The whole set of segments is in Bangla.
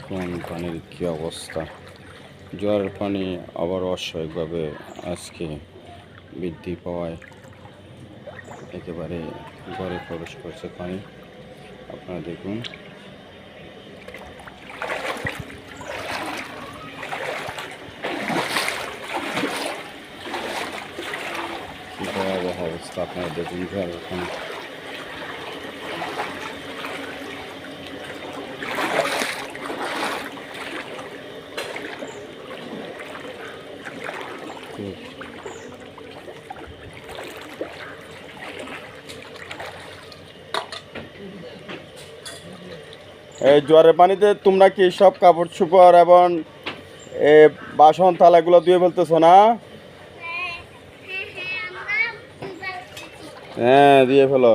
দেখুন পানির কী অবস্থা। জোয়ারের পানি আবার অস্বাভাবিকভাবে আজকে বৃদ্ধি পাওয়ায় একেবারে ঘরে প্রবেশ করছে পানি। আপনারা দেখুন। ভয়াবহ অবস্থা আপনারা দেখুন জোয়ারের পানি। খুব এই জোয়ারের পানিতে তোমরা কি সব কাপড় চোপড় এবং বাসন থালাগুলো ধুয়ে ফেলতেছো না? হ্যাঁ দিয়ে ফেলো।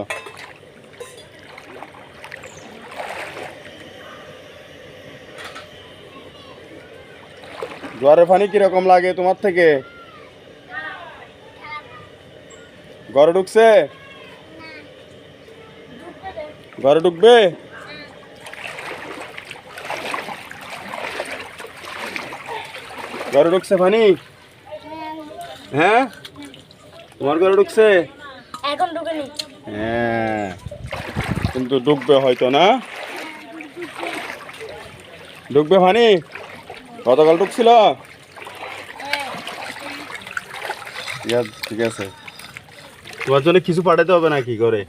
জোয়ারের পানি কীরকম লাগে তোমার থেকে? ঘরে ঢুকছে? ঘরে ঢুকবে? ঘরে ঢুকছে পানি হ্যাঁ? তোমার ঘরে ঢুকছে? এখন ঢুকেনি। হ্যাঁ। কিন্তু ডুববে হয়তো না। ডুববে পানি গতকাল ঢুকছিল? ঠিক আছে। তোমার জন্য কিছু পাঠাতে হবে না কি করে?